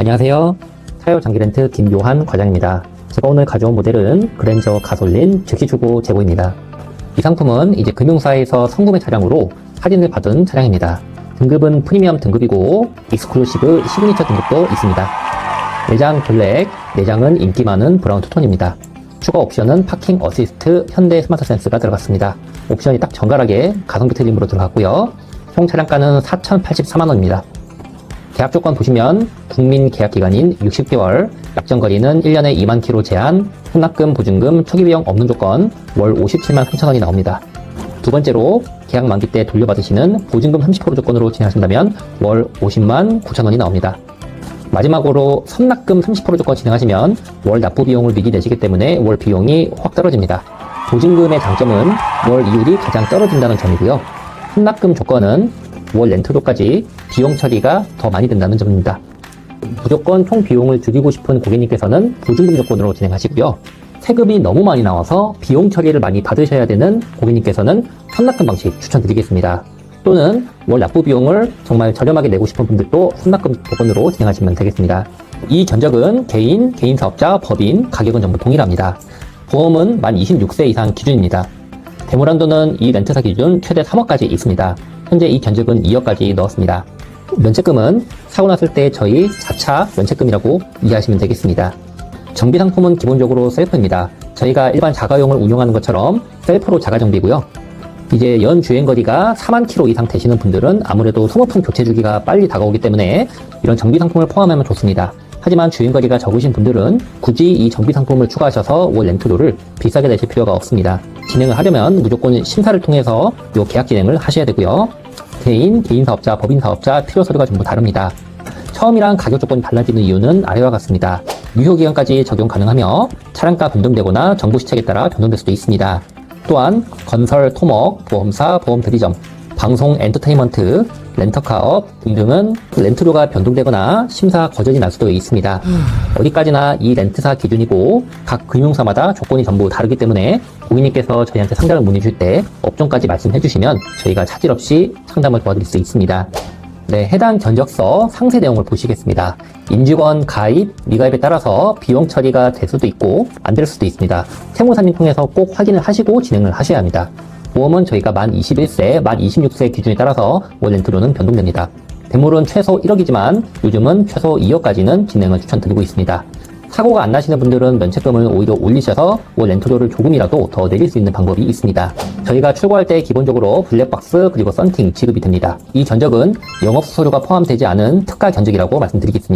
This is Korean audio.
안녕하세요. 차요 장기렌트 김요한 과장입니다. 제가 오늘 가져온 모델은 그랜저 가솔린 즉시 출고 재고입니다. 이 상품은 이제 금융사에서 성구매 차량으로 할인을 받은 차량입니다. 등급은 프리미엄 등급이고 익스클루시브 시그니처 등급도 있습니다. 내장 블랙, 내장은 인기 많은 브라운 투톤입니다. 추가 옵션은 파킹 어시스트 현대 스마트 센스가 들어갔습니다. 옵션이 딱 정갈하게 가성비 트림으로 들어갔고요. 총 차량가는 4,084만원입니다. 계약 조건 보시면 국민 계약 기간인 60개월, 약정 거리는 1년에 2만 킬로 제한, 혼납금, 보증금, 초기 비용 없는 조건, 월 57만 3천 원이 나옵니다. 두 번째로 계약 만기 때 돌려받으시는 보증금 30% 조건으로 진행하신다면 월 50만 9천 원이 나옵니다. 마지막으로 선납금 30% 조건 진행하시면 월 납부 비용을 미리 내시기 때문에 월 비용이 확 떨어집니다. 보증금의 장점은 월 이율이 가장 떨어진다는 점이고요. 선납금 조건은 월 렌트료까지 비용 처리가 더 많이 된다는 점입니다. 무조건 총 비용을 줄이고 싶은 고객님께서는 보증금 조건으로 진행하시고요. 세금이 너무 많이 나와서 비용 처리를 많이 받으셔야 되는 고객님께서는 선납금 방식 추천드리겠습니다. 또는 월 납부 비용을 정말 저렴하게 내고 싶은 분들도 선납금 조건으로 진행하시면 되겠습니다. 이 견적은 개인, 개인 사업자, 법인, 가격은 전부 동일합니다. 보험은 만 26세 이상 기준입니다. 대물한도는 이 렌트사 기준 최대 3억까지 있습니다. 현재 이 견적은 2억까지 넣었습니다. 면책금은 사고 났을 때 저희 자차 면책금이라고 이해하시면 되겠습니다. 정비 상품은 기본적으로 셀프입니다. 저희가 일반 자가용을 운영하는 것처럼 셀프로 자가 정비고요. 이제 연 주행 거리가 4만 킬로 이상 되시는 분들은 아무래도 소모품 교체 주기가 빨리 다가오기 때문에 이런 정비 상품을 포함하면 좋습니다. 하지만 주행 거리가 적으신 분들은 굳이 이 정비 상품을 추가하셔서 월 렌트료를 비싸게 내실 필요가 없습니다. 진행을 하려면 무조건 심사를 통해서 요 계약 진행을 하셔야 되고요. 개인, 개인 사업자, 법인 사업자 필요 서류가 전부 다릅니다. 처음이랑 가격 조건이 달라지는 이유는 아래와 같습니다. 유효 기간까지 적용 가능하며 차량가 변동되거나 정부 시책에 따라 변동될 수도 있습니다. 또한 건설, 토목, 보험사, 보험 대리점, 방송, 엔터테인먼트, 렌터카업 등등은 렌트료가 변동되거나 심사 거절이 날 수도 있습니다. 어디까지나 이 렌트사 기준이고 각 금융사마다 조건이 전부 다르기 때문에 고객님께서 저희한테 상담을 문의 주실 때 업종까지 말씀해 주시면 저희가 차질 없이 상담을 도와드릴 수 있습니다. 네, 해당 견적서 상세 내용을 보시겠습니다. 임직원 가입, 미가입에 따라서 비용 처리가 될 수도 있고 안 될 수도 있습니다. 세무사님 통해서 꼭 확인을 하시고 진행을 하셔야 합니다. 보험은 저희가 만 21세, 만 26세 기준에 따라서 월 렌트료는 변동됩니다. 대물은 최소 1억이지만 요즘은 최소 2억까지는 진행을 추천드리고 있습니다. 사고가 안 나시는 분들은 면책금을 오히려 올리셔서 월 렌트료를 조금이라도 더 내릴 수 있는 방법이 있습니다. 저희가 출고할 때 기본적으로 블랙박스 그리고 썬팅 지급이 됩니다. 이 견적은 영업수수료가 포함되지 않은 특가 견적이라고 말씀드리겠습니다.